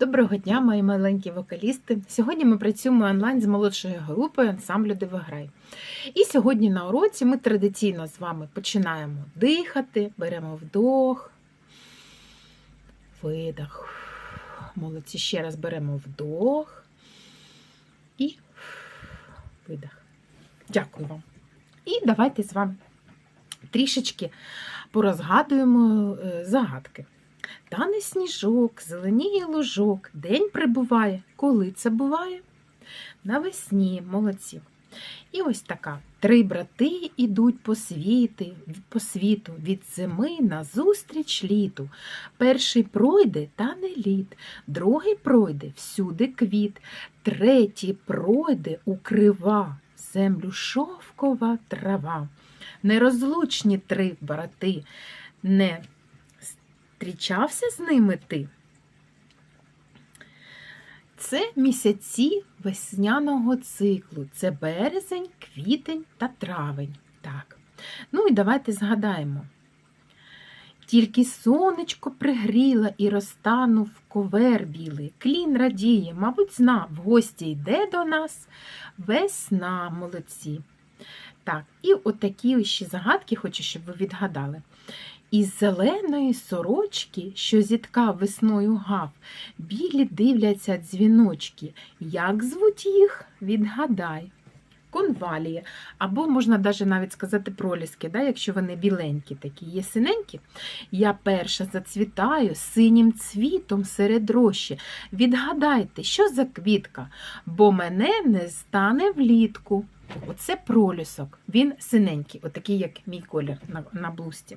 Доброго дня, мої маленькі вокалісти. Сьогодні ми працюємо онлайн з молодшою групою ансамблю Дивиграй. І сьогодні на уроці ми традиційно з вами починаємо дихати, беремо вдох, видох. Молодці, ще раз беремо вдох і видох. Дякую вам. І давайте з вами трішечки порозгадуємо е, загадки. Тане сніжок, зеленіє лужок, день прибуває. Коли це буває? Навесні, молодці. І ось така. Три брати ідуть по світи, по світу, від зими назустріч літу. Перший пройде та не лід, другий пройде всюди квіт, третій пройде укрива, землю шовкова трава. Нерозлучні три брати, не зустрічався з ними ти? Це місяці весняного циклу. Це березень, квітень та травень. Так. Ну і давайте згадаємо. Тільки сонечко пригріла і розтанув ковер білий. Клін радіє, мабуть, зна, в гості йде до нас весна, молодці. Так, і отакі ще загадки хочу, щоб ви відгадали. Із зеленої сорочки, що зіткав весною гав, білі дивляться дзвіночки. Як звуть їх? Відгадай. Конвалії, або можна даже навіть сказати проліски, да, якщо вони біленькі такі, є синенькі. Я перша зацвітаю синім цвітом серед рощі. Відгадайте, що за квітка, бо мене не стане влітку. Оце пролісок. Він синенький, отакий, як мій колір на, на блузці.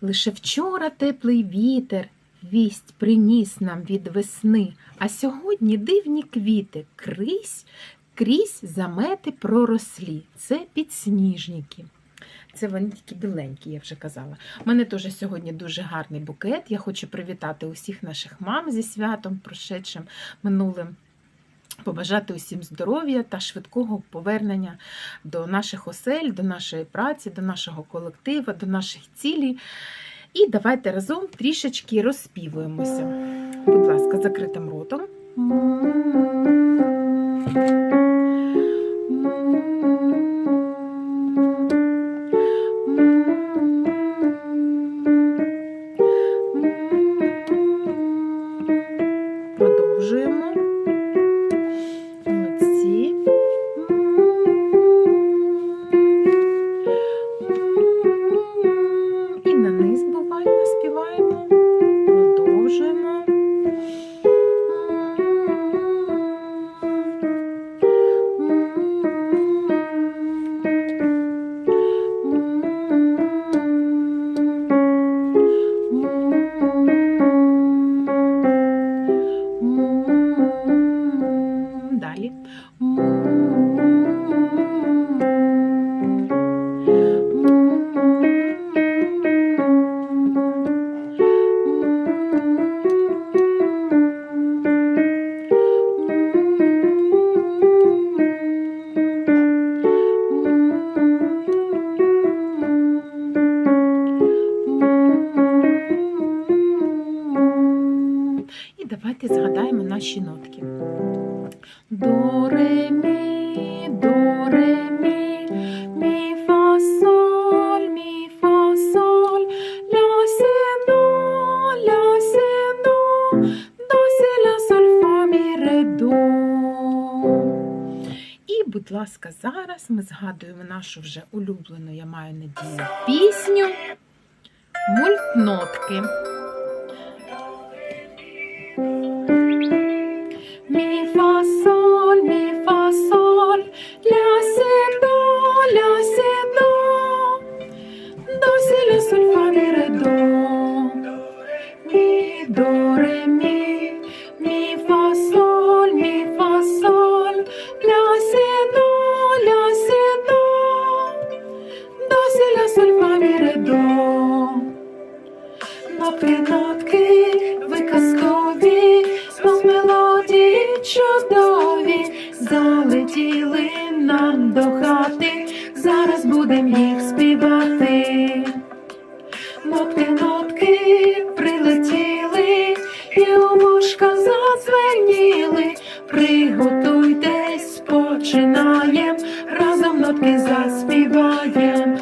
Лише вчора теплий вітер вість приніс нам від весни, а сьогодні дивні квіти крізь, крізь замети пророслі. Це підсніжники. Це вони такі біленькі, я вже казала. У мене теж сьогодні дуже гарний букет. Я хочу привітати усіх наших мам зі святом, прошедшим минулим. Побажати усім здоров'я та швидкого повернення до наших осель, до нашої праці, до нашого колектива, до наших цілей. І давайте разом трішечки розспівуємося. Будь ласка, закритим ротом. Продовжуємо. Наші нотки. До, ре, мі, до, мі, мі, фа, соль, мі, фа, соль, ля, сі, до, ля. І, будь ласка, зараз ми згадуємо нашу вже улюблену, я маю надію, пісню Мультнотки. Хати, зараз будем їх співати. Нотки, нотки прилетіли і у вушка задзвеніли, приготуйтесь, починаєм, разом нотки заспіваєм.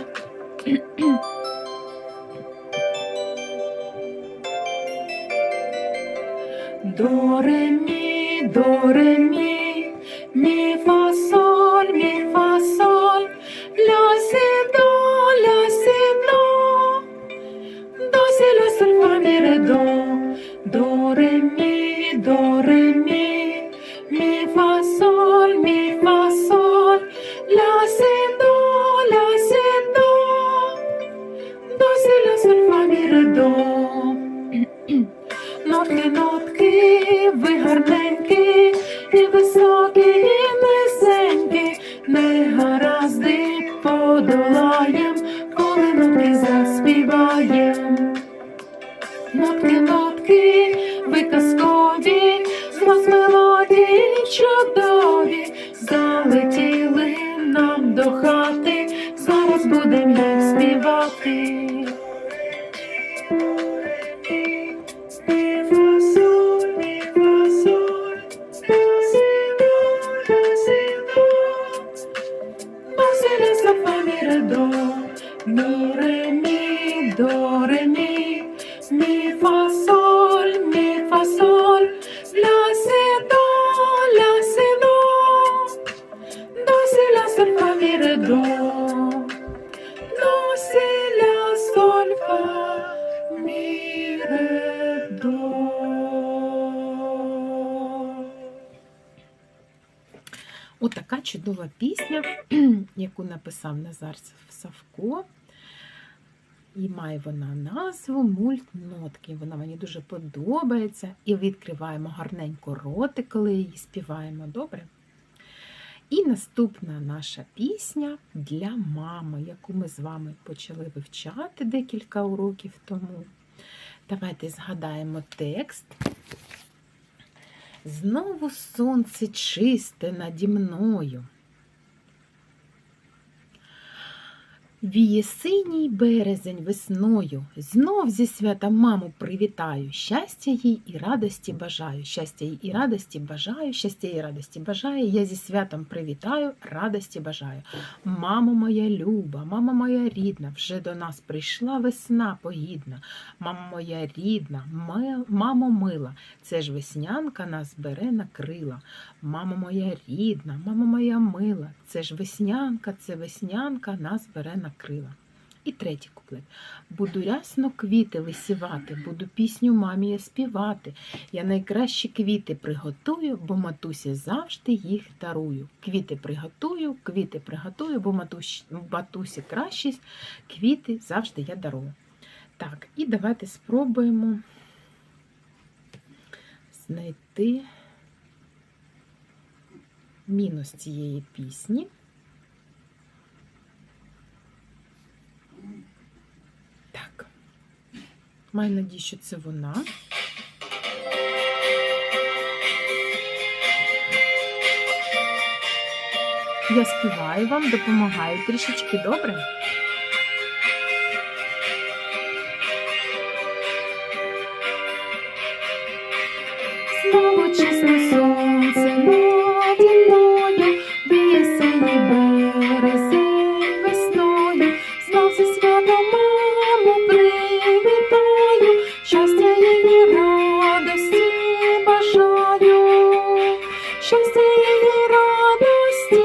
До ре мі, мі, мі фа сі ля мі до, до сі ля соль мі до. Отака чудова пісня, яку написав Назар Савко. І має вона назву мультнотки. Вона мені дуже подобається. І відкриваємо гарненько роти, коли її співаємо. Добре? І наступна наша пісня для мами, яку ми з вами почали вивчати декілька уроків тому. Давайте згадаємо текст. Знову сонце чисте наді мною. Віє синій березень весною, знов зі свята маму привітаю. Щастя їй і радості бажаю. Щастя їй і радості бажаю, щастя їй і радості бажаю. Я зі святом привітаю, радості бажаю. Мамо моя люба, мама моя рідна, вже до нас прийшла весна погідна. Мамо моя рідна, мамо мила, це ж веснянка нас бере на крила. Мамо моя рідна, мамо моя мила, це ж веснянка, це веснянка нас бере на крила. І третій куплет. Буду рясно квіти висівати, буду пісню мамі я співати. Я найкращі квіти приготую, бо матусі завжди їх дарую. Квіти приготую, квіти приготую, бо матусі, матусі кращі квіти завжди я дарую. Так, і давайте спробуємо знайти мінус цієї пісні. Маю надію, що це вона. Я співаю вам, допомагаю трішечки добре. Знову чисте сонце щастя її радості,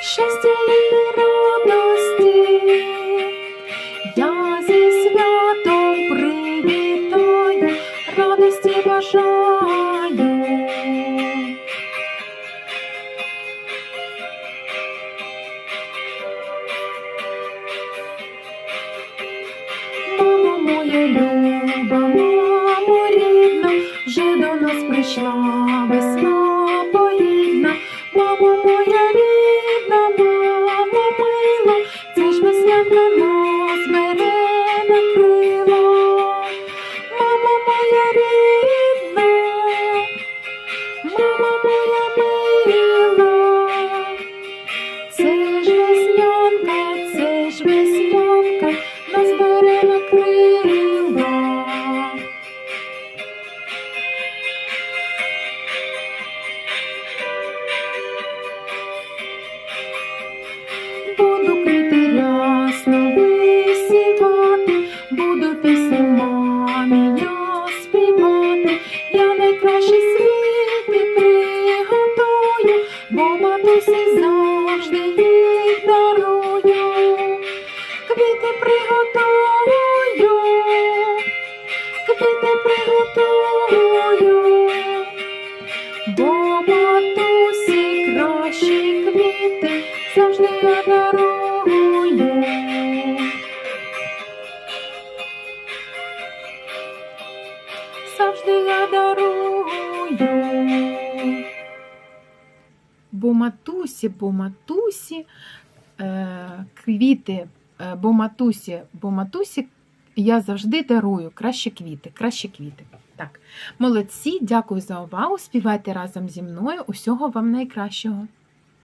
щастя її радості. Я зі святом привітаю, радості бажаю. Мамо моя люба, мамо рідна, вже до нас прийшла завжди я дарую. Бо матусі, бо матусі, е, квіти, е, бо матусі, бо матусі я завжди дарую краще квіти, краще квіти. Так, молодці, дякую за увагу. Співайте разом зі мною. Усього вам найкращого.